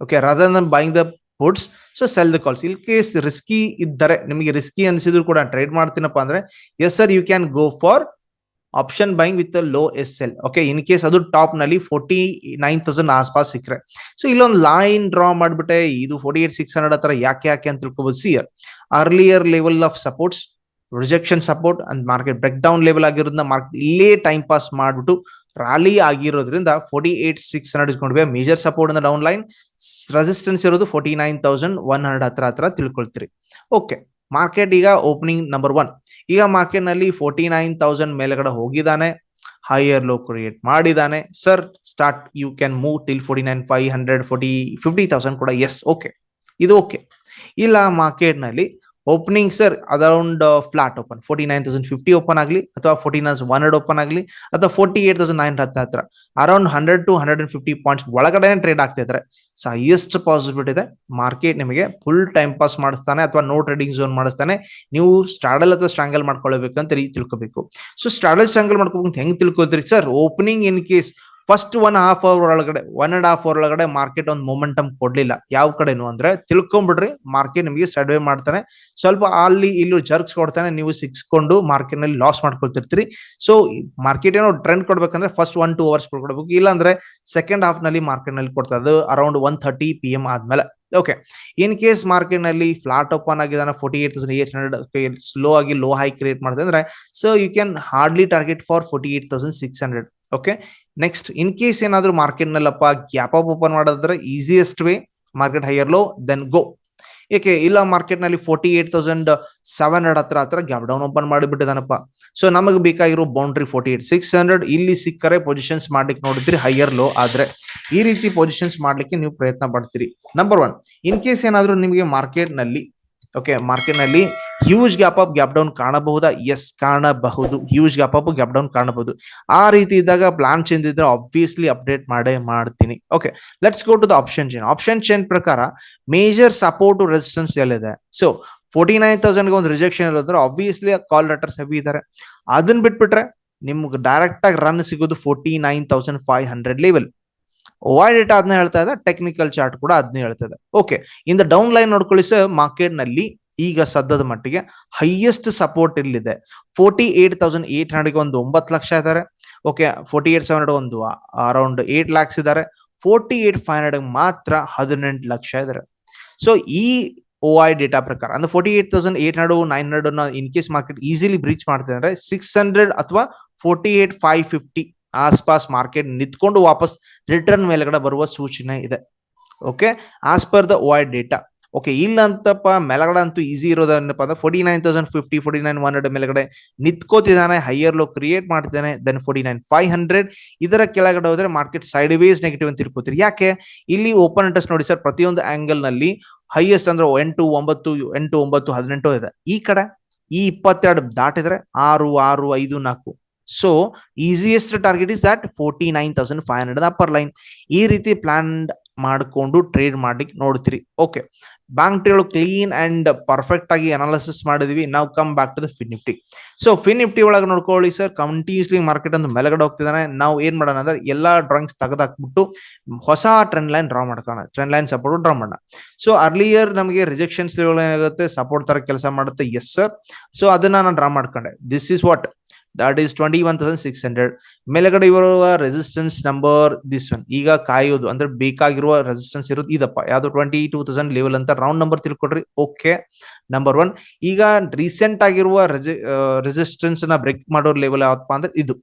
okay rather than buying the puts so sell the calls in case risky ಇದ್ದರೆ, ನಿಮಗೆ ರಿಸ್ಕಿ ಅನಿಸಿದ್ರು ಕೂಡ ಟ್ರೇಡ್ ಮಾಡ್ತೀನಪ್ಪ ಅಂದ್ರೆ yes sir you can go for option buying with low S L okay in case ಅದು ಟಾಪ್ನಲ್ಲಿ forty nine thousand ಆಸ್ಪಾಸ್ ಸಿಕ್ಕರೆ ಸೊ ಇಲ್ಲೊಂದು ಲೈನ್ ಡ್ರಾ ಮಾಡ್ಬಿಟ್ಟೆ ಇದು ಫೋರ್ಟಿ ಏಟ್ ಸಿಕ್ಸ್ ಹಂಡ್ರೆಡ್ ಹತ್ರ ಯಾಕೆ ಯಾಕೆ ಅಂತ ತಿಳ್ಕೊಬೋದು ಸಿಯರ್ earlier level of supports rejection support and market break down level ಆಗಿರೋದ್ರಿಂದ ಮಾರ್ಕೆಟ್ ಇಲ್ಲೇ ಟೈಮ್ ಪಾಸ್ ಮಾಡ್ಬಿಟ್ಟು ರಾಲಿ ಆಗಿರೋದ್ರಿಂದ ಫೋರ್ಟಿ ಏಟ್ ಸಿಕ್ಸ್ ಹಂಡ್ರೆಡ್ ಇಸ್ಕೊಂಡ್ವಿ ಮೇಜರ್ ಸಪೋರ್ಟ್ ಅಂದ್ರೆ ಡೌನ್ ಲೈನ್ ರೆಸಿಸ್ಟೆನ್ಸ್ ಇರೋದು forty nine thousand one hundred ಹತ್ರ ಹತ್ರ ತಿಳ್ಕೊಳ್ತೀರಿ ಓಕೆ ಮಾರ್ಕೆಟ್ ಈಗ ಓಪನಿಂಗ್ ನಂಬರ್ ಒನ್ ಈಗ ಮಾರ್ಕೆಟ್ನಲ್ಲಿ ಫೋರ್ಟಿ ನೈನ್ ತೌಸಂಡ್ ಮೇಲ್ಗಡೆ ಹೋಗಿದ್ದಾನೆ. ಹೈಯರ್ ಲೋ ಕ್ರಿಯೇಟ್ ಮಾಡಿದ್ದಾನೆ. Sir start you can move till forty nine five hundred forty fifty thousand ಕೂಡ ಎಸ್ ಓಕೆ ಇದು ಓಕೆ ಇಲ್ಲ ಮಾರ್ಕೆಟ್ನಲ್ಲಿ opening sir around flat open forty nine thousand fifty open ಆಗಲಿ ಅಥವಾ forty nine one hundred open ಆಗಲಿ ಅಥವಾ forty eight thousand nine ಹತ್ತ ಹತ್ರ around hundred to hundred and fifty points ಒಳಗಡೆ ಟ್ರೇಡ್ ಆಗ್ತಾ ಇದ್ರೆ ಸೊ ಹೈಯೆಸ್ಟ್ ಪಾಸಿಬಿಲಿಟಿ ಇದೆ. ಮಾರ್ಕೆಟ್ ನಿಮಗೆ ಫುಲ್ ಟೈಮ್ ಪಾಸ್ ಮಾಡಿಸ್ತಾನೆ, ಅಥವಾ ನೋ ಟ್ರೇಡಿಂಗ್ ಝೋನ್ ಮಾಡಿಸ್ತಾನೆ. ನೀವು ಸ್ಟ್ರಾಡಲ್ ಅಥವಾ ಸ್ಟ್ರಾಂಗಲ್ ಮಾಡ್ಕೊಳ್ಬೇಕಂತ ರೀತಿ ತಿಳ್ಕೊಬೇಕು. ಸೊ ಸ್ಟಾಡಲ್ ಸ್ಟ್ರಾಂಗಲ್ ಮಾಡ್ಕೋಬೇಕು ಹೆಂಗ್ ತಿಳ್ಕೊತೀರಿ sir opening in case first one half hour ಒಳಗಡೆ ಒನ್ ಅಂಡ್ ಹಾಫ್ ಅವರ್ ಒಳಗಡೆ ಮಾರ್ಕೆಟ್ ಒಂದು ಮೊಮೆಂಟಮ್ ಕೊಡ್ಲಿಲ್ಲ. ಯಾವ ಕಡೆನು ಅಂದ್ರೆ ತಿಳ್ಕೊಂಡ್ಬಿಡ್ರಿ ಮಾರ್ಕೆಟ್ ನಿಮಗೆ ಸರ್ವೆ ಮಾಡ್ತಾನೆ. ಸ್ವಲ್ಪ ಅಲ್ಲಿ ಇಲ್ಲಿ ಜರ್ಕ್ಸ್ ಕೊಡ್ತಾನೆ, ನೀವು ಸಿಕ್ಸ್ಕೊಂಡು ಮಾರ್ಕೆಟ್ನಲ್ಲಿ ಲಾಸ್ ಮಾಡ್ಕೊಳ್ತಿರ್ತೀರಿ. ಸೊ ಮಾರ್ಕೆಟ್ ಏನೋ ಟ್ರೆಂಡ್ ಕೊಡ್ಬೇಕಂದ್ರೆ ಫಸ್ಟ್ ಒನ್ ಟೂ ಅವರ್ಸ್ ಕೊಡ್ಬೇಕು. ಇಲ್ಲ ಅಂದ್ರೆ ಸೆಕೆಂಡ್ ಹಾಫ್ನಲ್ಲಿ ಮಾರ್ಕೆಟ್ನಲ್ಲಿ ಕೊಡ್ತಾ ಅದು around one thirty P M ಆದ್ಮೇಲೆ. ಓಕೆ ಇನ್ ಕೇಸ್ ಮಾರ್ಕೆಟ್ನಲ್ಲಿ flat open ಆಗಿದಾನೆ forty eight thousand eight hundred slow ಆಗಿ ಲೋ ಹೈ ಕ್ರಿಯೇಟ್ ಮಾಡ್ತಾರೆ ಅಂದ್ರೆ so you can hardly target for forty eight thousand six hundred okay next in case ಏನಾದ್ರು market ನಲ್ಲಪ್ಪ gap up open ಮಾಡೋದ್ರೆ easiest way market higher low then go ಏಕೆ? ಇಲ್ಲ ಮಾರ್ಕೆಟ್ನಲ್ಲಿ forty eight thousand seven hundred ಹತ್ರ ಹತ್ರ gap down open ಮಾಡಿಬಿಟ್ಟಿದಾನಪ್ಪ. So ನಮಗೆ ಬೇಕಾಗಿರೋ boundary forty eight six hundred ಇಲ್ಲಿ ಸಿಕ್ಕರೆ ಪೊಸಿಷನ್ಸ್ ಮಾಡ್ಲಿಕ್ಕೆ ನೋಡಿದ್ರಿ ಹೈಯರ್ ಲೋ ಆದ್ರೆ. ಈ ರೀತಿ ಪೊಸಿಷನ್ಸ್ ಮಾಡ್ಲಿಕ್ಕೆ ನೀವು ಪ್ರಯತ್ನ ಪಡ್ತೀರಿ. ನಂಬರ್ ಒನ್ ಇನ್ ಕೇಸ್ ಏನಾದ್ರು ನಿಮಗೆ ಮಾರ್ಕೆಟ್ನಲ್ಲಿ ಓಕೆ ಮಾರ್ಕೆಟ್ನಲ್ಲಿ huge gap up gap down ಕಾಣಬಹುದಾ? Yes ಕಾಣಬಹುದು. Huge gap up gap down ಕಾಣಬಹುದು. ಆ ರೀತಿ ಇದ್ದಾಗ ಪ್ಲಾನ್ ಚೇಂಜ್ ಇದ್ರೆ ಆಬ್ವಿಯಸ್ಲಿ ಅಪ್ಡೇಟ್ ಮಾಡೇ ಮಾಡ್ತೀನಿ. Okay let's go to the option chain option chain ಪ್ರಕಾರ ಮೇಜರ್ ಸಪೋರ್ಟ್ ರೆಸಿಸ್ಟೆನ್ಸ್ ಎಲ್ಲಿದೆ? ಸೊ ಫೋರ್ಟಿ ನೈನ್ ತೌಸಂಡ್ಗೆ ಒಂದು ರಿಜೆಕ್ಷನ್ ಇರೋದ್ರೆ ಆಬ್ವಿಯಸ್ಲಿ ಕಾಲ್ ಲೆಟರ್ಸ್ ಹೆವಿ ಇದ್ದಾರೆ ಅದನ್ನ ಬಿಟ್ಬಿಟ್ರೆ ನಿಮ್ಗೆ ಡೈರೆಕ್ಟ್ ಆಗಿ ರನ್ ಸಿಗೋದು forty nine thousand five hundred level why data ಅದನ್ನ ಹೇಳ್ತಾ ಇದೆ ಟೆಕ್ನಿಕಲ್ ಚಾರ್ಟ್ ಕೂಡ ಅದನ್ನ ಹೇಳ್ತಾ ಇದೆ. ಓಕೆ ಇಂದ ಡೌನ್ ಲೈನ್ ನೋಡ್ಕೊಳ್ಳಿ ಸರ್ ಮಾರ್ಕೆಟ್ನಲ್ಲಿ ಈಗ ಸದ್ಯದ ಮಟ್ಟಿಗೆ ಹೈಯೆಸ್ಟ್ ಸಪೋರ್ಟ್ ಇಲ್ಲಿದೆ. ಫೋರ್ಟಿ ಏಟ್ ತೌಸಂಡ್ ಏಟ್ ಹಂಡ್ರೆಡ್ಗೆ ಒಂದು ಒಂಬತ್ತು ಲಕ್ಷ ಇದ್ದಾರೆ. Okay forty eight seven hundred ಒಂದು ಅರೌಂಡ್ ಏಟ್ ಲ್ಯಾಕ್ಸ್ ಇದ್ದಾರೆ. ಫೋರ್ಟಿ ಏಟ್ ಫೈವ್ ಹಂಡ್ರೆಡ್ ಮಾತ್ರ ಹದಿನೆಂಟು ಲಕ್ಷ ಇದ್ದಾರೆ. ಸೊ ಈ ಓ ಐ ಡೇಟಾ ಪ್ರಕಾರ, ಅಂದ್ರೆ forty eight thousand eight hundred nine hundred in case market easily breach ಮಾಡ್ತಿದೆ ಅಂದ್ರೆ ಸಿಕ್ಸ್ ಹಂಡ್ರೆಡ್ ಅಥವಾ ಫೋರ್ಟಿ ಏಟ್ ಫೈವ್ ಫಿಫ್ಟಿ ಆಸ್ಪಾಸ್ ಮಾರ್ಕೆಟ್ ನಿಂತ್ಕೊಂಡು ವಾಪಸ್ ರಿಟರ್ನ್ ಮೇಲ್ಗಡೆ ಬರುವ ಸೂಚನೆ ಇದೆ. Okay as per the I data okay ಇಲ್ಲ ಅಂತಪ್ಪ ಮೇಲ್ಗಡೆ ಅಂತೂ ಈಸಿ ಇರೋದೇನಪ್ಪ ಅಂದ್ರೆ forty nine thousand fifty forty nine one hundred ಮೇಲ್ಗಡೆ ನಿಂತ್ಕೋತಿದ್ದಾನೆ ಹೈಯರ್ ಲೋ ಕ್ರಿಯೇಟ್ ಮಾಡ್ತಿದ್ದಾನೆ then forty nine five hundred ಇದರ ಕೆಳಗಡೆ ಹೋದ್ರೆ ಮಾರ್ಕೆಟ್ ಸೈಡ್ ವೇಸ್ ನೆಗೆಟಿವ್ ಅಂತ ತಿಳ್ಕೊತೀರಿ. ಯಾಕೆ? ಇಲ್ಲಿ ಓಪನ್ ಇಂಟ್ರೆಸ್ಟ್ ನೋಡಿ ಸರ್ ಪ್ರತಿಯೊಂದು ಆಂಗಲ್ನಲ್ಲಿ ಹೈಯೆಸ್ಟ್ ಅಂದ್ರೆ ಎಂಟು, ಒಂಬತ್ತು ಎಂಟು, ಒಂಬತ್ತು, ಹದಿನೆಂಟು ಇದೆ. ಈ ಕಡೆ ಈ ಇಪ್ಪತ್ತೆರಡು ದಾಟಿದ್ರೆ ಆರು ಆರು, ಐದು, ನಾಲ್ಕು. So easiest target is that forty nine thousand five hundred upper line ಈ ರೀತಿ ಪ್ಲಾನ್ ಮಾಡಿಕೊಂಡು ಟ್ರೇಡ್ ಮಾಡ್ಲಿಕ್ಕೆ ನೋಡ್ತೀರಿ. ಓಕೆ ಬ್ಯಾಂಕ್ ನಿಫ್ಟಿಗಳು ಕ್ಲೀನ್ ಅಂಡ್ ಪರ್ಫೆಕ್ಟ್ ಆಗಿ ಅನಾಲಿಸಿಸ್ ಮಾಡಿದ್ವಿ. ನಾವು come back to the Fin Nifty so Fin Nifty ಒಳಗೆ ನೋಡ್ಕೊಳ್ಳಿ ಸರ್ ಕಂಟಿನ್ಯೂಸ್ಲಿ ಮಾರ್ಕೆಟ್ ಒಂದು ಮೆಲಗಡೆ ಹೋಗ್ತಿದ್ದಾನೆ ನಾವು ಏನ್ ಮಾಡೋಣ ಅಂದ್ರೆ ಎಲ್ಲಾ ಡ್ರಾಯಿಂಗ್ಸ್ ತೆಗೆದಾಕ್ಬಿಟ್ಟು ಹೊಸ ಟ್ರೆಂಡ್ ಲೈನ್ ಡ್ರಾ ಮಾಡ್ಕೋಣ ಟ್ರೆಂಡ್ ಲೈನ್ ಸಪೋರ್ಟ್ ಡ್ರಾ ಮಾಡೋಣ. ಸೊ ಅರ್ಲಿಯರ್ ನಮಗೆ ರಿಜೆಕ್ಷನ್ಸ್ ಏನಾಗುತ್ತೆ? ಸಪೋರ್ಟ್ ತರ ಕೆಲಸ ಮಾಡುತ್ತೆ. ಎಸ್ ಸರ್ ಸೊ ಅದನ್ನ ನಾನು ಡ್ರಾ ಮಾಡ್ಕೊಂಡೆ. This is what that is twenty one thousand six hundred ಮೇಲೆಗಡೆ ಇರುವ ರೆಸಿಸ್ಟೆನ್ಸ್ ನಂಬರ್ ದಿಸ್ ಒನ್ ಈಗ ಕಾಯೋದು, ಅಂದ್ರೆ ಬೇಕಾಗಿರುವ ರೆಸಿಸ್ಟೆನ್ಸ್ ಇರೋದು ಇದಪ್ಪ. ಯಾವ್ದು ಟ್ವೆಂಟಿ ಟೂ ತೌಸಂಡ್ ಲೆವೆಲ್ ಅಂತ ರೌಂಡ್ ನಂಬರ್ ತಿಳ್ಕೊಡ್ರಿ. ಓಕೆ ನಂಬರ್ ಒನ್ ಈಗ ರೀಸೆಂಟ್ ಆಗಿರುವ ರೆಸಿಸ್ಟೆನ್ಸ್ನ ಬ್ರೇಕ್ ಮಾಡೋ ಲೆವೆಲ್ ಯಾವತ್ತಪ್ಪ ಅಂದ್ರೆ ಇದು.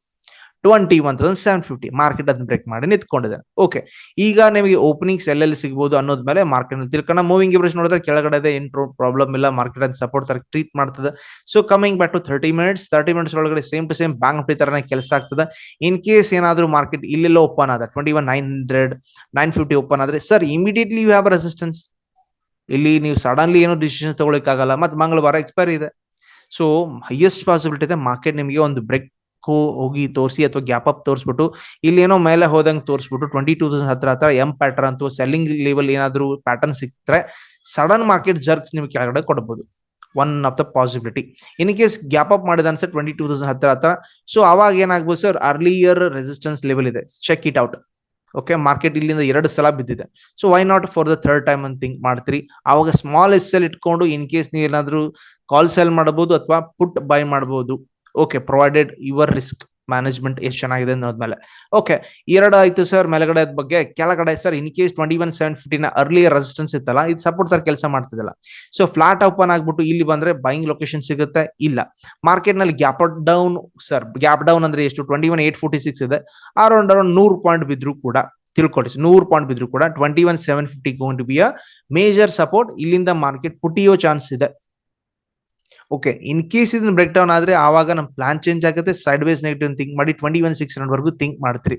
Twenty one thousand seven fifty market ಅದನ್ನ ಬ್ರೇಕ್ ಮಾಡಿ ನಿಂತ್ಕೊಂಡಿದೆ ಓಕೆ ಈಗ ನಿಮಗೆ ಓಪನಿಂಗ್ಸ್ ಎಲ್ಲೆಲ್ಲಿ ಸಿಗ್ಬೋದು ಅನ್ನೋದ್ ಮೇಲೆ ಮಾರ್ಕೆಟ್ನಲ್ಲಿ ತಿಳ್ಕೊಂಡ ಮೂವಿಂಗ್ ಇವರೇಜ್ ನೋಡಿದ್ರೆ ಕೆಳಗಡೆ ಏನ್ ಪ್ರಾಬ್ಲಮ್ ಇಲ್ಲ ಮಾರ್ಕೆಟ್ ಅನ್ನು ಸಪೋರ್ಟ್ ತರ ಟ್ರೀಟ್ ಮಾಡ್ತದೆ. So coming back to thirty minutes thirty minutes ಒಳಗಡೆ same to same Bank Nifty ತರನೇ ಕೆಲಸ ಆಗ್ತದೆ. ಇನ್ ಕೇಸ್ ಏನಾದ್ರೂ ಮಾರ್ಕೆಟ್ ಇಲ್ಲೆಲ್ಲ ಓಪನ್ ಆದ twenty one nine hundred nine fifty open ಆದ್ರೆ sir immediately you have resistance ಇಲ್ಲಿ ನೀವು ಸಡನ್ಲಿ ಏನೋ ಡಿಸಿಷನ್ ತಗೊಳಕ್ಕಾಗಲ್ಲ, ಮತ್ತೆ ಮಂಗಳವಾರ ಎಕ್ಸ್ಪೈರಿ ಇದೆ. ಸೊ ಹೈಯೆಸ್ಟ್ ಪಾಸಿಬಿಲಿಟಿ ಇದೆ ಮಾರ್ಕೆಟ್ ನಿಮಗೆ ಒಂದು ಬ್ರೇಕ್ ಹೋಗಿ ತೋರಿಸಿ ಅಥವಾ ಗ್ಯಾಪ್ ಅಪ್ ತೋರಿಸ್ಬಿಟ್ಟು, ಇಲ್ಲಿ ಏನೋ ಮೇಲೆ ಹೋದಂಗೆ ತೋರಿಸ್ಬಿಟ್ಟು ಟ್ವೆಂಟಿ ಟೂ ತೌಸಂಡ್ ಹತ್ರ ಹತ್ರ ಎಂ ಪ್ಯಾಟರ್ನ್ ಅಥವಾ ಸೆಲ್ಲಿಂಗ್ ಲೆವೆಲ್ ಏನಾದರೂ ಪ್ಯಾಟರ್ನ್ ಸಿಕ್ತರೆ ಸಡನ್ ಮಾರ್ಕೆಟ್ ಜರ್ಕ್ಸ್ ನಿಮ್ಗೆ ಕೆಳಗಡೆ ಕೊಡಬಹುದು one of the possibility in case gap up ಮಾಡಿದ ಅನ್ಸರ್ ಟ್ವೆಂಟಿ ಟೂ ತೌಸಂಡ್ ಹತ್ರ ಹತ್ರ ಸೊ ಅವಾಗ ಏನಾಗ್ಬೋದು ಸರ್ ಅರ್ಲಿಯರ್ ರೆಸಿಸ್ಟೆನ್ಸ್ ಲೆವೆಲ್ ಇದೆ. Check it out okay market ಇಲ್ಲಿಂದ ಎರಡು ಸಲ ಬಿದ್ದಿದೆ. So why not for the third time ಅಂತ ಥಿಂಕ್ ಮಾಡ್ತೀರಿ. ಆವಾಗ ಸ್ಮಾಲ್ ಎಸ್ ಎಲ್ ಇಟ್ಕೊಂಡು ಇನ್ ಕೇಸ್ ನೀವು ಏನಾದರೂ ಕಾಲ್ ಸೆಲ್ ಮಾಡಬಹುದು ಅಥವಾ ಪುಟ್ ಬೈ ಮಾಡಬಹುದು. Okay provided your risk management ಎಷ್ಟು ಚೆನ್ನಾಗಿದೆ ಅನ್ನೋದ್ಮೇಲೆ ಓಕೆ ಎರಡು ಆಯ್ತು ಸರ್ ಮೇಲ್ಗಡೆ ಬಗ್ಗೆ. ಕೆಳಗಡೆ sir in case twenty one seven ಫಿಫ್ಟಿನ early resistance ಇತ್ತಲ್ಲ, ಇದು ಸಪೋರ್ಟ್ ತರ ಕೆಲಸ ಮಾಡ್ತಿದ್ದಿಲ್ಲ. ಸೊ ಫ್ಲಾಟ್ ಓಪನ್ ಆಗ್ಬಿಟ್ಟು ಇಲ್ಲಿ ಬಂದ್ರೆ ಬೈಯಿಂಗ್ ಲೊಕೇಶನ್ ಸಿಗುತ್ತೆ? ಇಲ್ಲ. ಮಾರ್ಕೆಟ್ನಲ್ಲಿ gap down sir gap down ಅಂದ್ರೆ ಎಷ್ಟು? Twenty one eight forty six ಇದೆ. ಅರೌಂಡ್ ಅರೌಂಡ್ ನೂರು ಪಾಯಿಂಟ್ ಬಿದ್ರು ಕೂಡ ತಿಳ್ಕೊಳ್ಳಿ ನೂರು ಪಾಯಿಂಟ್ ಬಿದ್ರು ಕೂಡ twenty one seven fifty gone to be a major support ಇಲ್ಲಿಂದ ಮಾರ್ಕೆಟ್ ಪುಟಿಯೋ ಚಾನ್ಸ್ ಇದೆ. ಓಕೆ ಇನ್ ಕೇಸ್ ಇದನ್ನ ಬ್ರೇಕ್ ಡೌನ್ ಆದ್ರೆ ಆವಾಗ ನಮ್ ಪ್ಲಾನ್ ಚೇಂಜ್ ಆಗುತ್ತೆ ಸೈಡ್ ವೈಸ್ ನೆಗೆಟಿವ್ ಥಿಂಕ್ ಮಾಡಿ ಟ್ವೆಂಟಿ ಒನ್ ಸಿಕ್ಸ್ ಹಂಡ್ರೆಡ್ ವರೆಗೂ ಥಿಂಕ್ ಮಾಡ್ತೀರಿ.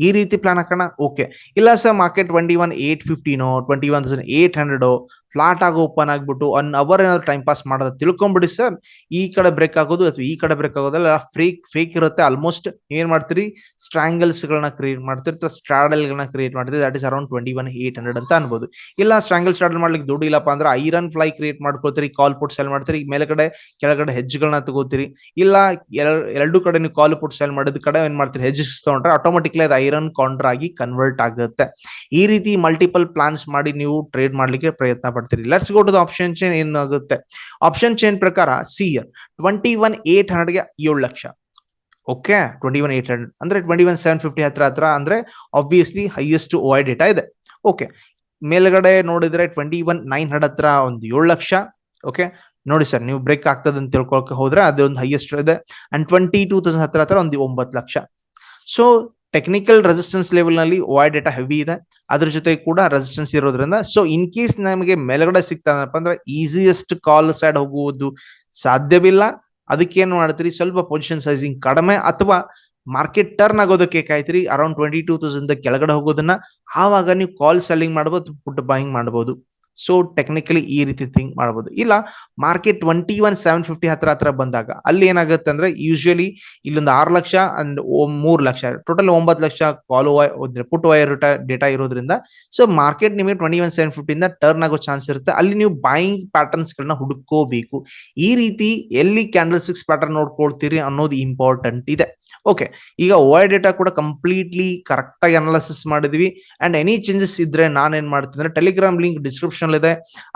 ಈ ರೀತಿ ಪ್ಲಾನ್ ಹಾಕೋಣ ಓಕೆ ಇಲ್ಲ sir market twenty one eight ಫಿಫ್ಟಿನೋ twenty one eight hundred flat ಆಗಿ ಓಪನ್ ಆಗ್ಬಿಟ್ಟು ಒನ್ ಅವರ್ ಏನಾದ್ರು ಟೈಮ್ ಪಾಸ್ ಮಾಡೋದು ತಿಳ್ಕೊಂಬಿಡಿ ಸರ್ ಈ ಕಡೆ ಬ್ರೇಕ್ ಆಗೋದು ಅಥವಾ ಈ ಕಡೆ ಬ್ರೇಕ್ ಆಗೋದಲ್ಲ ಫೇಕ್ ಫೇಕ್ ಇರುತ್ತೆ. ಆಲ್ಮೋಸ್ಟ್ ಏನ್ ಮಾಡ್ತೀರಿ? ಸ್ಟ್ರಾಂಗಲ್ಸ್ ಗಳನ್ನ ಕ್ರಿಯೇಟ್ ಮಾಡ್ತೀರಿ ಅಥವಾ ಸ್ಟ್ರಾಡಲ್ ಗಳನ್ನ ಕ್ರಿಯೇಟ್ ಮಾಡ್ತೀರಿ that is around twenty one eight hundred ಅಂತ ಅನ್ಬೋದು. ಇಲ್ಲ ಸ್ಟ್ರಾಂಗಲ್ ಸ್ಟ್ರಾಡಲ್ ಮಾಡ್ಲಿಕ್ಕೆ ದುಡ್ಡು ಇಲ್ಲಪ್ಪ ಅಂದ್ರೆ ಐರನ್ ಫ್ಲೈ ಕ್ರಿಯೇಟ್ ಮಾಡ್ಕೊಳ್ತೀರಿ ಕಾಲ್ ಪುಟ್ ಸೆಲ್ ಮಾಡ್ತೀರಿ ಮೇಲ್ಗಡೆ ಕೆಳಗಡೆ ಹೆಜ್ಗಳನ್ನ ತಗೋತೀರಿ. ಇಲ್ಲ, ಎರಡು ಕಡೆ ನೀವು ಕಾಲ್ ಪುಟ್ ಸೆಲ್ ಮಾಡಿದ ಕಡೆ ಏನ್ ಮಾಡ್ತೀರಿ? ಹೆಜ್ ತಗೊಂಡ್ರೆ ಆಟೋಮೆಟಿಕ್ಲಿ ಅದು ಐರನ್ ಕೌಂಟರ್ ಆಗಿ ಕನ್ವರ್ಟ್ ಆಗುತ್ತೆ. ಈ ರೀತಿ ಮಲ್ಟಿಪಲ್ ಪ್ಲಾನ್ಸ್ ಮಾಡಿ ನೀವು ಟ್ರೇಡ್ ಮಾಡ್ಲಿಕ್ಕೆ ಪ್ರಯತ್ನ ಪಡ್ತೀರಿ let's go to the option chain ಏನಾಗುತ್ತೆ? ಆಪ್ಷನ್ ಚೇನ್ ಪ್ರಕಾರ see here twenty one eight ಹಂಡ್ರೆಡ್ಗೆ ಏಳು lakh. Okay twenty one eight hundred ಅಂದ್ರೆ ಟ್ವೆಂಟಿ ಒನ್ ಸೆವೆನ್ ಫಿಫ್ಟಿ ಹತ್ರ ಹತ್ರ, ಅಂದ್ರೆ ಆಬ್ವಿಯಸ್ಲಿ ಹೈಯೆಸ್ಟ್ ಓ ಡೇಟಾ ಇದೆ. ಓಕೆ ಮೇಲ್ಗಡೆ ನೋಡಿದ್ರೆ ಟ್ವೆಂಟಿ ಒನ್ ನೈನ್ ಹಂಡ್ರೆಡ್ ಹತ್ರ ಒಂದು ಏಳು ಲಕ್ಷ. ಓಕೆ ನೋಡಿ ಸರ್ ನೀವು ಬ್ರೇಕ್ ಆಗ್ತದೆ ಅಂತ ತಿಳ್ಕೊಳಕ್ಕೆ ಹೋದ್ರೆ ಅದೊಂದು ಹೈಯೆಸ್ಟ್ ಇದೆ. ಅಂಡ್ ಟ್ವೆಂಟಿ ಟೂ ತೌಸಂಡ್ ಹತ್ರ ಹತ್ರ ಒಂದು ಒಂಬತ್ತು ಲಕ್ಷ. ಸೊ ಟೆಕ್ನಿಕಲ್ ರೆಸಿಸ್ಟೆನ್ಸ್ ಲೆವೆಲ್ನಲ್ಲಿ ವಾಯ್ ಡೇಟಾ ಹೆವಿ ಇದೆ. ಅದ್ರ ಜೊತೆ ಕೂಡ ರೆಸಿಸ್ಟೆನ್ಸ್ ಇರೋದ್ರಿಂದ ಸೊ ಇನ್ ಕೇಸ್ ನಮಗೆ ಮೇಲ್ಗಡೆ ಸಿಗ್ತದಪ್ಪ ಅಂದ್ರೆ ಈಸಿಯೆಸ್ಟ್ ಕಾಲ್ ಸೈಡ್ ಹೋಗುವುದು ಸಾಧ್ಯವಿಲ್ಲ. ಅದಕ್ಕೆ ಏನ್ ಮಾಡ್ತೀರಿ? ಸ್ವಲ್ಪ ಪೊಸಿಷನ್ ಸೈಜಿಂಗ್ ಕಡಿಮೆ ಅಥವಾ ಮಾರ್ಕೆಟ್ ಟರ್ನ್ ಆಗೋದಕ್ಕೆ ಕಾಯ್ತೀರಿ. ಅರೌಂಡ್ ಟ್ವೆಂಟಿ ಟೂ ತೌಸಂಡ್ ಕೆಳಗಡೆ ಹೋಗೋದನ್ನ. ಆವಾಗ ನೀವು ಕಾಲ್ ಸೆಲ್ಲಿಂಗ್ ಮಾಡಬಹುದು ಪುಟ್ ಬಾಯಿಂಗ್ ಮಾಡಬಹುದು ಸೊ ಟೆಕ್ನಿಕಲಿ ಈ ರೀತಿ ಥಿಂಕ್ ಮಾಡಬಹುದು ಇಲ್ಲ market twenty one seven fifty ಹತ್ರ ಹತ್ರ ಬಂದಾಗ, ಅಲ್ಲಿ ಏನಾಗುತ್ತೆ ಅಂದ್ರೆ ಯೂಶುವಲಿ ಇಲ್ಲೊಂದು ಆರು ಲಕ್ಷ ಅಂಡ್ ಮೂರು ಲಕ್ಷ ಟೋಟಲ್ ಒಂಬತ್ತು ಲಕ್ಷ ಕಾಲು ಪುಟ್ ವೈರ್ ಡೇಟಾ ಇರೋದ್ರಿಂದ ಸೊ ಮಾರ್ಕೆಟ್ ನಿಮಗೆ ಟ್ವೆಂಟಿ ಒನ್ ಸೆವೆನ್ ಫಿಫ್ಟಿಯಿಂದ ಟರ್ನ್ ಆಗೋ ಚಾನ್ಸ್ ಇರುತ್ತೆ. ಅಲ್ಲಿ ನೀವು ಬೈಯಿಂಗ್ ಪ್ಯಾಟರ್ನ್ಸ್ ಗಳನ್ನ ಹುಡುಕೋಬೇಕು ಈ ರೀತಿ ಎಲ್ಲಿ ಕ್ಯಾಂಡಲ್ ಸಿಕ್ಸ್ ಪ್ಯಾಟರ್ನ್ ನೋಡ್ಕೊಳ್ತೀರಿ ಅನ್ನೋದು ಇಂಪಾರ್ಟೆಂಟ್ ಇದೆ. ಓಕೆ ಈಗ ಓ ಡೇಟಾ ಕೂಡ ಕಂಪ್ಲೀಟ್ಲಿ ಕರೆಕ್ಟ್ ಆಗಿ ಅನಾಲಿಸಿಸ್ ಮಾಡಿದ್ವಿ. ಅಂಡ್ ಎನಿ ಚೇಂಜಸ್ ಇದ್ರೆ ನಾನು ಏನ್ ಮಾಡ್ತೀನಿ ಅಂದ್ರೆ ಟೆಲಿಗ್ರಾಮ್ ಲಿಂಕ್ ಡಿಸ್ಕ್ರಿಪ್ಷನ್ ಇದೆ.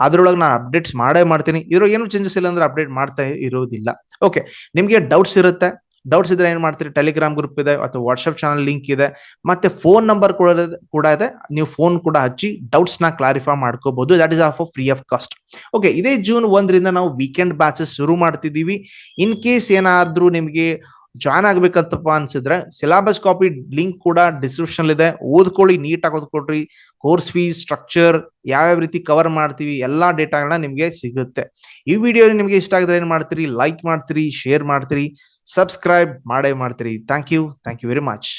ಅದ್ರೊಳಗೆ ನಾನು ಅಪ್ಡೇಟ್ಸ್ ಮಾಡೇ ಮಾಡ್ತೀನಿ. ಇದ್ರೊಳಗೆ ಏನು ಚೇಂಜಸ್ ಇಲ್ಲ ಅಂದ್ರೆ ಅಪ್ಡೇಟ್ ಮಾಡ್ತಾ ಇರೋದಿಲ್ಲ. ಓಕೆ ನಿಮಗೆ ಡೌಟ್ಸ್ ಇರುತ್ತೆ. ಡೌಟ್ಸ್ ಇದ್ರೆ ಏನ್ ಮಾಡ್ತೀರಿ? ಟೆಲಿಗ್ರಾಮ್ ಗ್ರೂಪ್ ಇದೆ, ಅಥವಾ ವಾಟ್ಸಪ್ ಚಾನಲ್ ಲಿಂಕ್ ಇದೆ. ಮತ್ತೆ ಫೋನ್ ನಂಬರ್ ಕೂಡ ಕೂಡ ಇದೆ. ನೀವು ಫೋನ್ ಕೂಡ ಹಚ್ಚಿ ಡೌಟ್ಸ್ನ ಕ್ಲಾರಿಫೈ ಮಾಡ್ಕೋಬಹುದು that is of free of cost okay ಇದೇ ಜೂನ್ ಒಂದರಿಂದ ನಾವು ವೀಕೆಂಡ್ ಬ್ಯಾಚಸ್ ಶುರು ಮಾಡ್ತಿದ್ದೀವಿ. ಇನ್ ಕೇಸ್ ಏನಾದ್ರೂ ನಿಮ್ಗೆ ಜಾಯ್ನ್ ಆಗ್ಬೇಕಂತಪ್ಪ ಅನ್ಸಿದ್ರೆ ಸಿಲಾಬಸ್ ಕಾಪಿ ಲಿಂಕ್ ಕೂಡ ಡಿಸ್ಕ್ರಿಪ್ಷನ್ ಇದೆ. ಓದ್ಕೊಳ್ಳಿ ನೀಟಾಗಿ ಓದ್ಕೊಡ್ರಿ ಕೋರ್ಸ್ ಫೀಸ್ ಸ್ಟ್ರಕ್ಚರ್ ಯಾವ್ಯಾವ ರೀತಿ ಕವರ್ ಮಾಡ್ತೀವಿ, ಎಲ್ಲಾ ಡೇಟಾಗಳನ್ನ ನಿಮ್ಗೆ ಸಿಗುತ್ತೆ. ಈ ವಿಡಿಯೋ ನಿಮ್ಗೆ ಇಷ್ಟ ಆಗಿದ್ರೆ ಏನ್ ಮಾಡ್ತೀರಿ? ಲೈಕ್ ಮಾಡ್ತೀರಿ ಶೇರ್ ಮಾಡ್ತೀರಿ ಸಬ್ಸ್ಕ್ರೈಬ್ ಮಾಡೇ ಮಾಡ್ತೀರಿ. Thank you thank you very much